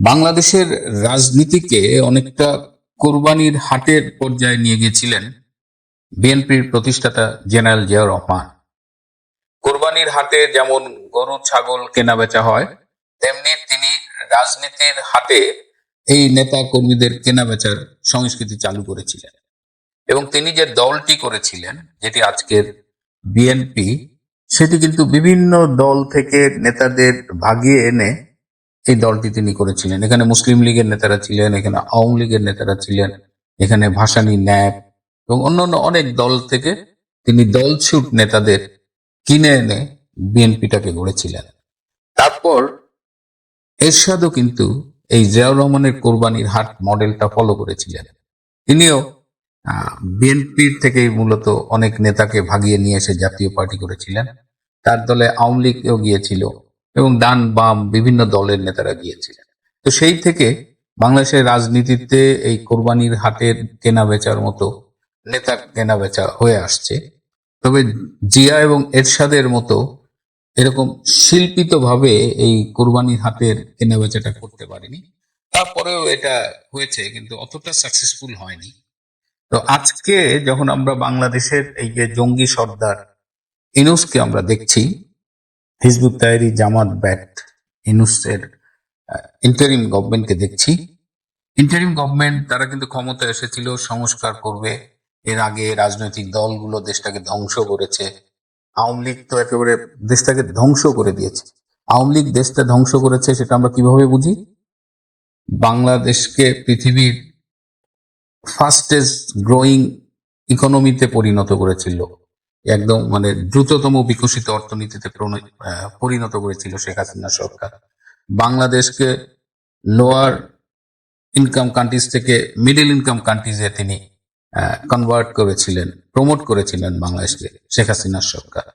বাংলাদেশের রাজনীতিকে অনেকটা কোরবানির হাটের পর্যায়ে নিয়ে গিয়েছিলেন বিএনপির প্রতিষ্ঠাতা জেনারেল জিয়াউর রহমান। কোরবানির হাটে যেমন গরু, ছাগল কেনা বেচা হয়, তেমনি তিনি রাজনীতির হাটে এই নেতা কর্মীদের কেনা বেচার সংস্কৃতি চালু করেছিলেন। এবং তিনি যে দলটি করেছিলেন, যেটি আজকের বিএনপি, সেটি কিন্তু বিভিন্ন দল থেকে নেতাদের ভাগিয়ে এনে এই দলটি তিনি করেছিলেন। এখানে মুসলিম লীগের নেতারা ছিলেন, এখানে আওয়ামী লীগের নেতারা ছিলেন, এখানে ভাসানী, ন্যাপ এবং অন্যান্য অনেক দল থেকে তিনি দলছুট নেতাদের কিনে এনে বিএনপিটাকে গড়েছিলেন। তারপর এরশাদও কিন্তু এই জিয়াউর রহমানের কোরবানির হাট মডেলটা ফলো করেছিলেন। তিনিও বিএনপির থেকে মূলত অনেক নেতাকে ভাগিয়ে নিয়ে এসে জাতীয় পার্টি করেছিলেন। তার দলে আওয়ামী লীগও গিয়েছিল। এবং ডান বাম বিভিন্ন দলের নেতারা গিয়েছিলেন। তো সেই থেকে বাংলাদেশের রাজনীতিতে এই কোরবানির হাটের কেনা বেচার মতো নেতা কেনা বেচা হয়ে আসছে। তবে জিয়া এবং এরশাদের মতো এরকম শিল্পিত ভাবে এই কোরবানির হাতের কেনা বেচাটা করতে পারেনি। তারপরেও এটা হয়েছে, কিন্তু অতটা সাকসেসফুল হয়নি। তো আজকে যখন আমরা বাংলাদেশের এই যে জঙ্গি সর্দার ইনুসকে আমরা দেখছি হিজবুত তাহরি জামাত ব্যাট ইনুসের ইন্টারিম গভর্নমেন্টকে দেখছি। ইন্টারিম গভর্নমেন্ট তারা কিন্তু ক্ষমতায় এসেছিল, সংস্কার করবে। এর আগে রাজনৈতিক দলগুলো দেশটাকে ধ্বংস করেছে। আওয়ামী লীগ তো একেবারে দেশটাকে ধ্বংস করে দিয়েছে। আওয়ামী লীগ দেশটা ধ্বংস করেছে সেটা আমরা কীভাবে বুঝি? বাংলাদেশকে পৃথিবীর ফাস্টেস্ট গ্রোয়িং ইকোনমিতে পরিণত করেছিল। একদম মানে দ্রুততম বিকশিত অর্থনীতিতে পরিণত করেছিল শেখ হাসিনা সরকার। বাংলাদেশকে লোয়ার ইনকাম কান্ট্রিজ থেকে মিডল ইনকাম কান্ট্রিজে তিনি কনভার্ট করেছিলেন প্রমোট করেছিলেন বাংলাদেশকে, শেখ হাসিনার সরকার।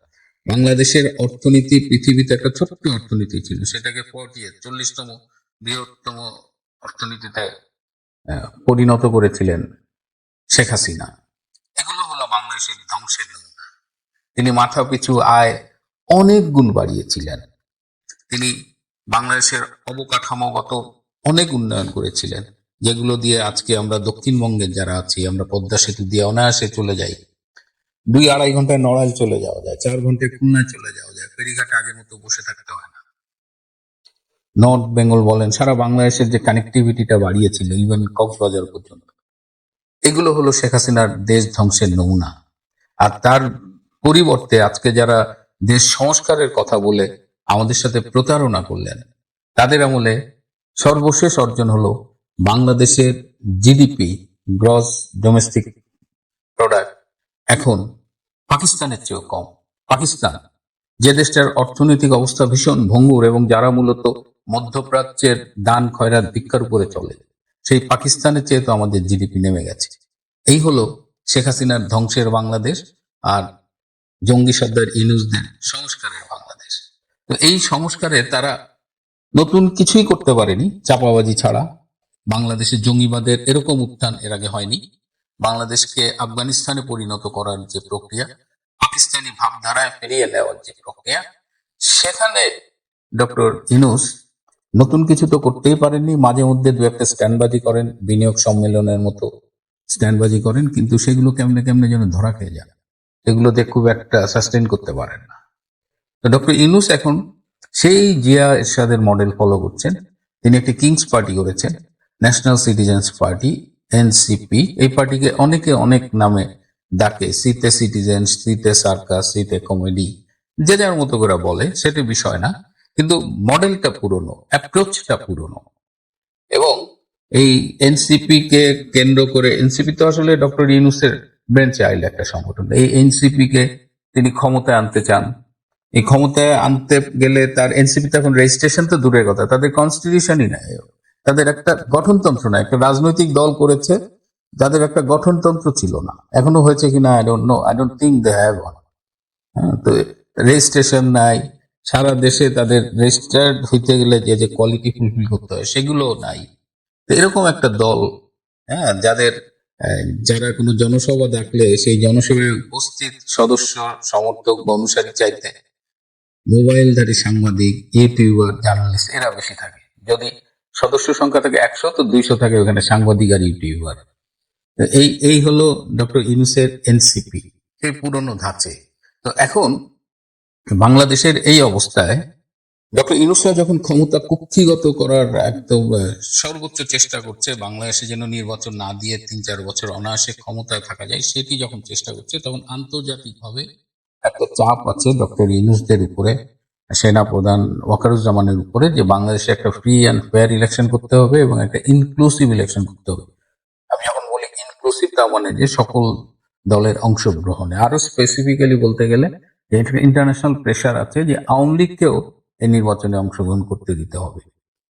বাংলাদেশের অর্থনীতি পৃথিবীতে একটা ছোট্ট অর্থনীতি ছিল, সেটাকে ফটিয়ে চল্লিশতম বৃহত্তম অর্থনীতিতে পরিণত করেছিলেন শেখ হাসিনা। এগুলো হলো বাংলাদেশের ধ্বংসের তিনি মাথা পিছু আয় অনেক গুণ বাড়িয়েছিলেন। তিনি বাংলাদেশের অবকাঠামোগত অনেক উন্নয়ন করেছিলেন, যেগুলো দিয়ে আজকে আমরা দক্ষিণবঙ্গের যারা আছি, আমরা পদ্মা সেতু দিয়ে অনায়াসে চলে যাই। দুই আড়াই ঘন্টায় নড়াইল চলে যাওয়া যায়, চার ঘন্টায় খুলনায় চলে যাওয়া যায়, ফেরিঘাটে আগের মতো বসে থাকতে হয় না। নর্থ বেঙ্গল বলেন, সারা বাংলাদেশের যে কানেক্টিভিটিটা বাড়িয়েছিল ইভেন কক্সবাজার পর্যন্ত, এগুলো হলো শেখ হাসিনার দেশ ধ্বংসের নমুনা। আর তার পরিবর্তে আজকে যারা দেশ সংস্কারের কথা বলে আমাদের সাথে প্রতারণা করলেন, তাদের আমলে সর্বশেষ অর্জন হলো বাংলাদেশের জিডিপি গ্রস ডোমেস্টিক প্রোডাক্ট এখন পাকিস্তানের চেয়েও কম। পাকিস্তান, যে দেশটার অর্থনৈতিক অবস্থা ভীষণ ভঙ্গুর এবং যারা মূলত মধ্যপ্রাচ্যের দান খয়রাত ভিক্ষার উপরে চলে, সেই পাকিস্তানের চেয়ে তো আমাদের জিডিপি নেমে গেছে। এই হলো শেখ হাসিনার ধ্বংসের বাংলাদেশ আর জঙ্গি সর্দার ইনুসদের সংস্কারের বাংলাদেশ। তো এই সংস্কারে তারা নতুন কিছুই করতে পারেনি, চাপাবাজি ছাড়া। বাংলাদেশের জঙ্গিবাদের এরকম উত্থান এর আগে হয়নি। বাংলাদেশকে আফগানিস্তানে পরিণত করার যে প্রক্রিয়া, পাকিস্তানি ভাবধারায় ফিরিয়ে নেওয়ার যে প্রক্রিয়া, সেখানে ডক্টর ইনুস নতুন কিছু তো করতেই পারেননি। মাঝে মধ্যে দু একটা স্ট্যান্ডবাজি করেন, বিনিয়োগ সম্মেলনের মতো স্ট্যান্ডবাজি করেন, কিন্তু সেগুলো কেমনে কেমনে যেন ধরা খেয়ে যান এগুলোতে খুব একটা সাস্টেন করতে পারেন না। তো ডক্টর ইনুস এখন সেই জিয়া এরশাদের মডেল ফলো করছেন। তিনি একটি কিংস পার্টি করেছেন ন্যাশনাল সিটিজেন্স পার্টি এনসিপি এই পার্টিকে অনেকে অনেক নামে ডাকে সিতে সিটিজেন সিতে সার্কাস সিতে কমেডি যে যার মতো করে বলে, সেটা বিষয় না। কিন্তু মডেলটা পুরনো অ্যাপ্রোচটা পুরনো। এবং এই এনসিপি কে কেন্দ্র করে এনসিপি তো আসলে ডক্টর ইউনুসের ব্রেন চাইল্ড একটা সংগঠন। এই এনসিপি কে তিনি ক্ষমতায় আনতে চান। এই ক্ষমতায় আনতে গেলে তার এনসিপি তো এখন রেজিস্ট্রেশন তো দূরের কথা। তাদের কনস্টিটিউশনই নাই। তাদের একটা গঠনতন্ত্র নাই। একটা রাজনৈতিক দল করেছে। যাদের একটা গঠনতন্ত্র ছিল না। এখনও হয়েছে কিনা I don't know I don't think they have হ্যাঁ তো রেজিস্ট্রেশন নাই। সারা দেশে তাদের রেজিস্টার্ড হইতে গেলে যে যে কোয়ালিটি ফুলফিল করতে হয় সেগুলো নাই। তো এরকম একটা দল হ্যাঁ যাদের যারা কোনো জনসভা ডাকলে সেই জনসভায় উপস্থিত সদস্য, সমর্থক বা অনুসারী চাইতে মোবাইলধারী সাংবাদিক, ইউটিউবার, জার্নালিস্ট এরা বেশি থাকে। যদি সদস্য সংখ্যা থাকে একশো, তো দুইশো থাকে ওখানে সাংবাদিক আর ইউটিউবার। এই এই হলো ডক্টর ইউনুসের এনসিপি এই পুরনো ধাঁচে। তো এখন বাংলাদেশের এই অবস্থায় ডক্টর ইউনুসরা যখন ক্ষমতা কুক্ষিগত করার একদম সর্বোচ্চ চেষ্টা করছে বাংলাদেশে যেন নির্বাচন না দিয়ে তিন চার বছর অনায়াসে ক্ষমতায় থাকা যায়, সেটি যখন চেষ্টা করছে, তখন আন্তর্জাতিকভাবে একটা চাপ আছে ডক্টর ইউনুসদের উপরে সেনা প্রধান ওয়াকারুজ্জামানের উপরে, যে বাংলাদেশে একটা ফ্রি অ্যান্ড ফেয়ার ইলেকশন করতে হবে এবং একটা ইনক্লুসিভ ইলেকশন করতে হবে। আমি যখন বলি ইনক্লুসিভ তার মানে যে সকল দলের অংশগ্রহণে। আরও স্পেসিফিক্যালি বলতে গেলে ইন্টারন্যাশনাল প্রেশার আছে যে আওয়ামী লীগকেও এই নির্বাচনে অংশগ্রহণ করতে দিতে হবে।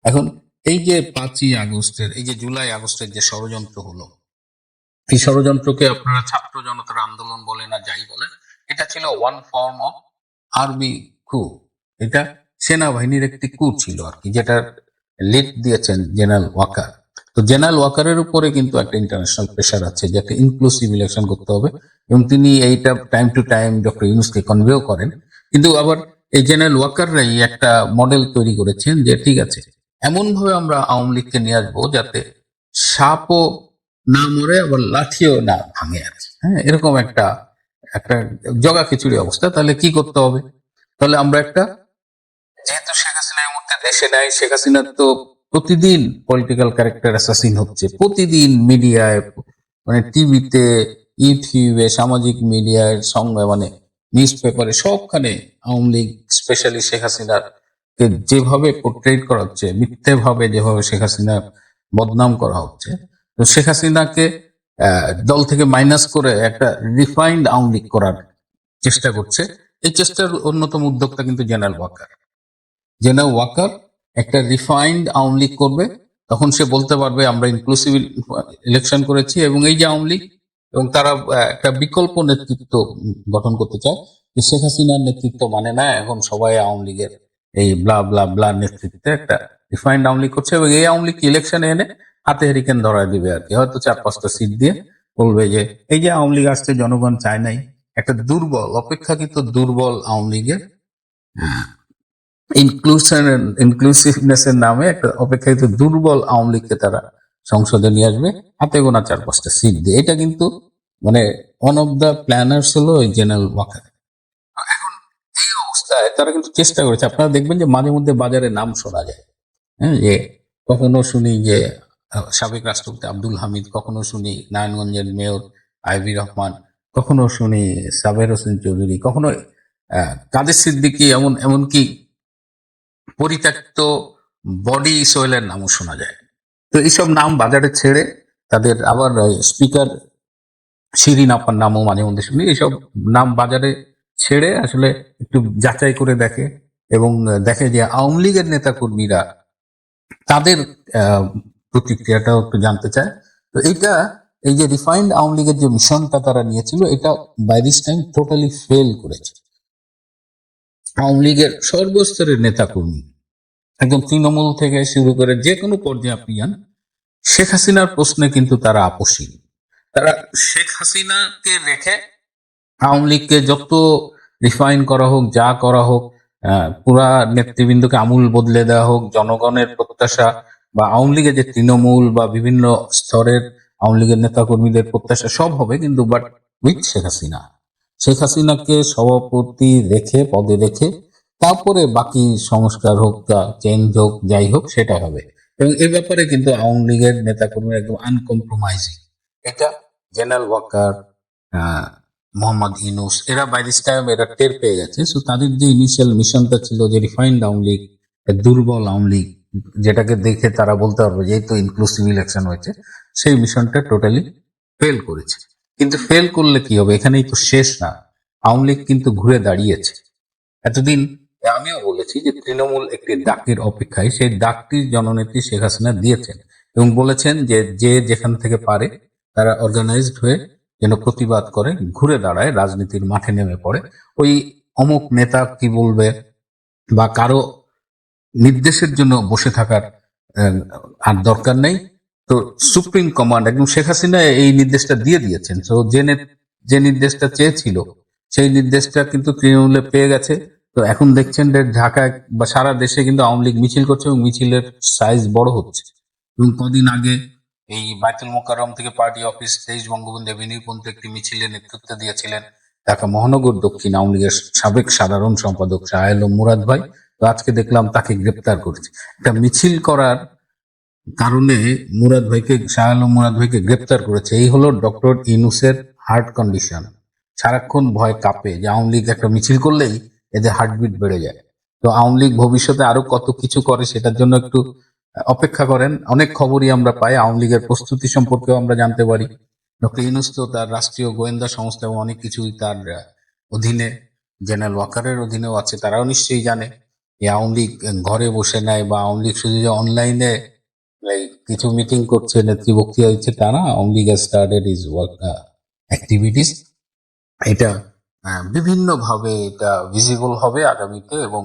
এখন এই যে পাঁচই আগস্টের, এই যে জুলাই আগস্টের যে ষড়যন্ত্র হলো, এই ষড়যন্ত্রকে আপনারা ছাত্র জনতার আন্দোলন বলেন আর যাই বলেন, এটা ছিল ওয়ান ফর্ম অফ আর্মি কু এটা সেনাবাহিনীর একটি কু ছিল আর কি যেটা লিড দিয়েছেন জেনারেল ওয়াকার। তো জেনারেল ওয়াকারের উপরে কিন্তু একটা ইন্টারন্যাশনাল প্রেশার আছে যে একটা ইনক্লুসিভ ইলেকশন করতে হবে, এবং তিনি এইটা টাইম টু টাইম ডক্টর ইউনুসকে কনভেও করেন। কিন্তু আবার এই জেনারেল ওয়াকাররাই একটা মডেল তৈরি করেছেন যে, ঠিক আছে এমন ভাবে আমরা আওয়ামী লীগকে নিয়ে আসব যাতে সাপও না মরে, আবার লাঠিও না ভাঙে আর। হ্যাঁ এরকম একটা একটা জগা খিচুড়ি অবস্থা। তাহলে কি করতে হবে? তাহলে আমরা একটা, যেহেতু শেখ হাসিনা এই মুহূর্তে দেশে নাই, শেখ হাসিনার তো প্রতিদিন পলিটিক্যাল ক্যারেক্টার অ্যাসাসিন হচ্ছে। প্রতিদিন মিডিয়ায় মানে টিভিতে ইউটিউবে সামাজিক মিডিয়ার সঙ্গে মানে নিউজ পেপারে সবখানে আওয়ামী লীগ স্পেশালি শেখ হাসিনার যেভাবে পোর্ট্রেট করা হচ্ছে মিথ্যে ভাবে যেভাবে শেখ হাসিনা বদনাম করা হচ্ছে, তো শেখ হাসিনাকে দল থেকে মাইনাস করে একটা রিফাইন্ড আওয়ামী লীগ করার চেষ্টা করছে। এই চেষ্টার অন্যতম উদ্যোক্তা কিন্তু জেনারেল ওয়াকার। জেনারেল ওয়াকার একটা রিফাইন্ড আওয়ামী লীগ করবে, তখন সে বলতে পারবে, আমরা ইনক্লুসিভ ইলেকশন করেছি এবং এই যে আওয়ামী লীগ এবং তারা একটা বিকল্প নেতৃত্ব গঠন করতে চায়। শেখ হাসিনার নেতৃত্ব মানে না, এখন সবাই আওয়ামী লীগের এই ব্লা ব্লা ব্লা নেতৃত্বে একটা রিফাইন্ড আওয়ামী লীগ করছে এবং এই আওয়ামী লীগ ইলেকশনে এনে হাতে হেরিকেন ধরায় দিবে আর কি। হয়তো চার পাঁচটা সিট দিয়ে বলবে যে, এই যে আওয়ামী লীগ আসছে, জনগণ চায় নাই, একটা দুর্বল, অপেক্ষাকৃত দুর্বল আওয়ামী লীগের ইনক্লুশন ইনক্লুসিভনেস এর নামে একটা অপেক্ষাকৃত দুর্বল আওয়ামী লীগকে তারা সংসদে নিয়ে আসবে, হাতে গোনা চার পাঁচটা সিট দিয়ে। এটা কিন্তু মানে ওয়ান অফ দ্য প্ল্যানার্স হলো ওই জেনারেল ওয়াকার। এখন এই অবস্থায় তারা কিন্তু চেষ্টা করেছে। আপনারা দেখবেন যে মাঝে মধ্যে বাজারে নাম শোনা যায়। হ্যাঁ যে কখনো শুনি যে সাবেক রাষ্ট্রপতি আব্দুল হামিদ, কখনো শুনি নারায়ণগঞ্জের মেয়র আইবি রহমান, কখনো শুনি সাবের হোসেন চৌধুরী, কখনো কাদের সিদ্দিকি এমন, এমনকি পরিত্যক্ত বডি সোয়েলের নামও শোনা যায়। তো এইসব নাম বাজারে ছেড়ে তাদের আবার স্পিকার শিরিন আপার নামও মাঝে মধ্যে শুনি। এইসব নাম বাজারে ছেড়ে আসলে একটু যাচাই করে দেখে এবং দেখে যে আওয়ামী লীগের নেতা কর্মীরা তাদের প্রতিক্রিয়াটাও একটু জানতে চায়। তো এইটা, এই যে রিফাইন্ড আওয়ামী লীগের যে মিশনটা তারা নিয়েছিল, এটা by this time totally fail করেছে। আওয়ামী লীগের সর্বস্তরের নেতা কর্মী একদম তৃণমূল থেকে শুরু করে যে কোনো পর্যায়ে আপনি যান, শেখ হাসিনার প্রশ্নে কিন্তু তারা আপোষহীন। তারা শেখ হাসিনাকে রেখে আওয়ামী লীগকে যত রিফাইন করা হোক, যা করা হোক পুরা নেতৃবৃন্দকে আমূল বদলে দেওয়া হোক, জনগণের প্রত্যাশা বা আওয়ামী লীগের যে তৃণমূল বা বিভিন্ন স্তরের আওয়ামী লীগের নেতা কর্মীদের প্রত্যাশা সব হবে কিন্তু বাট উইথ শেখ হাসিনা। শেখ হাসিনাকে সভাপতি রেখে, পদে রেখে তারপরে বাকি সংস্কার হোক বা চেঞ্জ হোক, যাই হোক, সেটা হবে। এবং এ ব্যাপারে কিন্তু আওয়ামী লীগের নেতা কর্মীরা একদম আনকম্প্রোমাইজিং এটা জেনারেল ওয়াকার মোহাম্মদ ইউনুস এরা বাই টাইম এরা টের পেয়ে গেছে। সো তাদের যে ইনিশিয়াল মিশনটা ছিল যে রিফাইন্ড আওয়ামী লীগ দুর্বল আওয়ামী লীগ, যেটাকে দেখে তারা বলতে পারবে যেহেতু ইনক্লুসিভ ইলেকশন হয়েছে, সেই মিশনটা টোটালি ফেল করেছে। কিন্তু ফেল করলে কি হবে? এখানেই তো শেষ না। আওয়ামী লীগ কিন্তু ঘুরে দাঁড়িয়েছে। এতদিন আমিও বলেছি যে তৃণমূল একটি ডাকের অপেক্ষায় সেই ডাকটি জননেত্রী শেখ হাসিনা দিয়েছেন এবং বলেছেন যে যে যেখান থেকে পারে তারা অর্গানাইজড হয়ে যেন প্রতিবাদ করে, ঘুরে দাঁড়ায়, রাজনীতির মাঠে নেমে পড়ে। ওই অমুক নেতা কি বলবে বা কারও নির্দেশের জন্য বসে থাকার আর দরকার নেই। তো সুপ্রিম কমান্ড একদম শেখ হাসিনা এই নির্দেশটা দিয়ে দিয়েছেন। তো যে যে নির্দেশটা চেয়েছিল, সেই নির্দেশটা কিন্তু তৃণমূলে পেয়ে গেছে। তো এখন দেখছেন যে ঢাকায় বা সারা দেশে কিন্তু আওয়ামী লীগ মিছিল করছে এবং মিছিলের সাইজ বড় হচ্ছে। এবং কদিন আগে এই বাইতুল মোকাররম থেকে পার্টি অফিস তেইশ বঙ্গবন্ধু এভিনিউ পর্যন্ত একটি মিছিলের নেতৃত্ব দিয়েছিলেন ঢাকা মহানগর দক্ষিণ আওয়ামী লীগের সাবেক সাধারণ সম্পাদক শাহ আলম মুরাদ ভাই। তো আজকে দেখলাম তাকে গ্রেপ্তার করেছে। একটা মিছিল করার কারণে মুরাদ ভাইকে শাহ মুরাদ ভাইকে গ্রেপ্তার করেছে। এই হলো ডক্টর ইনুসের হার্ট কন্ডিশন। সারাক্ষণ ভয় কাঁপে যে আওয়ামী লীগ একটা মিছিল করলেই এদের হার্টবিট বেড়ে যায়। তো আওয়ামী লীগ ভবিষ্যতে আরও কত কিছু করে সেটার জন্য একটু অপেক্ষা করেন। অনেক খবরই আমরা পাই, আওয়ামী লীগের প্রস্তুতি সম্পর্কেও আমরা জানতে পারি। ডক্টর ইনুস তো তার রাষ্ট্রীয় গোয়েন্দা সংস্থা এবং অনেক কিছুই তার অধীনে, জেনারেল ওয়াকারের অধীনেও আছে, তারাও নিশ্চয়ই জানে। যে আওয়ামী লীগ ঘরে বসে নেয় বা আওয়ামী লীগ শুধু যে অনলাইনে কিছু মিটিং করছে, নেত্রী বক্তৃতা দিচ্ছে, তা না। Awami League started is work activities এটা বিভিন্ন ভাবে এটা ভিজিবল হবে আগামীতে এবং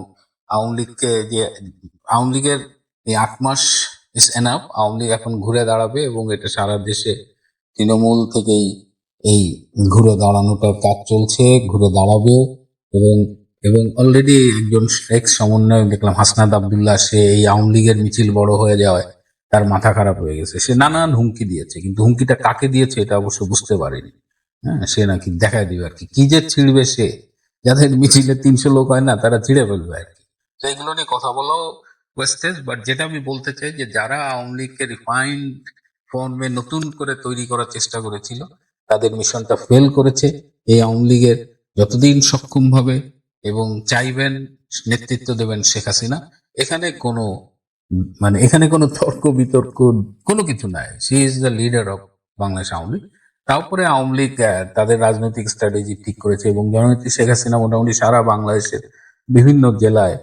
আওয়ামী লীগকে যে, আওয়ামী লীগের এই আট মাস ইস এনাফ আওয়ামী লীগ এখন ঘুরে দাঁড়াবে এবং এটা সারা দেশে তৃণমূল থেকেই এই ঘুরে দাঁড়ানোটার কাজ চলছে, ঘুরে দাঁড়াবে এবং এবং অলরেডি একজন এক্স সমন্বয় দেখলাম হাসনাদ আবদুল্লাহ, সে এই আওয়ামী লীগের মিছিল বড় হয়ে যাওয়ায় তার মাথা খারাপ হয়ে গেছে। সে নানান হুমকি দিয়েছে, কিন্তু হুমকিটা কাকে দিয়েছে এটা অবশ্য বুঝতে পারেনি। হ্যাঁ সে নাকি দেখায় দিবে আর কি। কি যে ছিঁড়বে সে? যাদের মিছিলে তিনশো লোক হয় না, তারা ছিঁড়ে ফেলবে আর কি। তো এগুলো নিয়ে কথা বলো বাট যেটা আমি বলতে চাই যে, যারা আওয়ামী লীগকে রিফাইন্ড ফর্মে নতুন করে তৈরি করার চেষ্টা করেছিল, তাদের মিশনটা ফেল করেছে। এই আওয়ামী লীগের যতদিন সক্ষম ভাবে এবং চাইবেন, নেতৃত্ব দেবেন শেখ হাসিনা, এখানে কোনো মানে এখানে কোনো তর্ক বিতর্ক, কোনো কিছু নাই। She is the leader of Bangladesh Awami League. তারপরে আওয়ামী লীগ তাদের রাজনৈতিক স্ট্র্যাটেজি ঠিক করেছে এবং জননেত্রী শেখ হাসিনা মোটামুটি সারা বাংলাদেশের বিভিন্ন জেলায়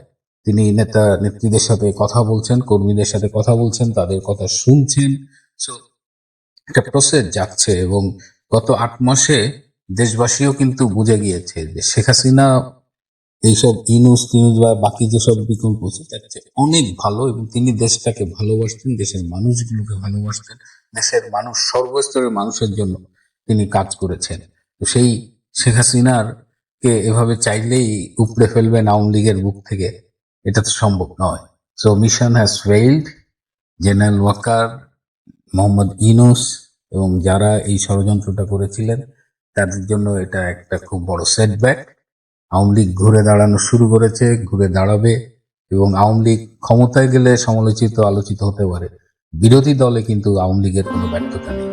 তিনি নেতা নেত্রীদের সাথে কথা বলছেন, কর্মীদের সাথে কথা বলছেন, তাদের কথা শুনছেন। একটা প্রসেস যাচ্ছে এবং গত আট মাসে দেশবাসীও কিন্তু বুঝে গিয়েছে যে শেখ হাসিনা এইসব ইনুস টিনুস বা বাকি যেসব বিকল্প অনেক ভালো এবং তিনি দেশটাকে ভালোবাসতেন, দেশের মানুষগুলোকে ভালোবাসতেন, দেশের মানুষ সর্বস্তরের মানুষের জন্য। তিনি কাজ করেছেন। তো সেই শেখ হাসিনার কে এভাবে চাইলেই উপড়ে ফেলবেন আওয়ামী লীগের বুক থেকে, এটা তো সম্ভব নয়। So mission has failed general Waker Mohammad Yunus এবং যারা এই ষড়যন্ত্রটা করেছিলেন, তাদের জন্য এটা একটা খুব বড় সেটব্যাক আওয়ামী লীগ ঘুরে দাঁড়ানো শুরু করেছে, ঘুরে দাঁড়াবে এবং আওয়ামী লীগ ক্ষমতায় গেলে সমালোচিত, আলোচিত হতে পারে। বিরোধী দলে কিন্তু আওয়ামী লীগের কোনো ব্যর্থতা নেই।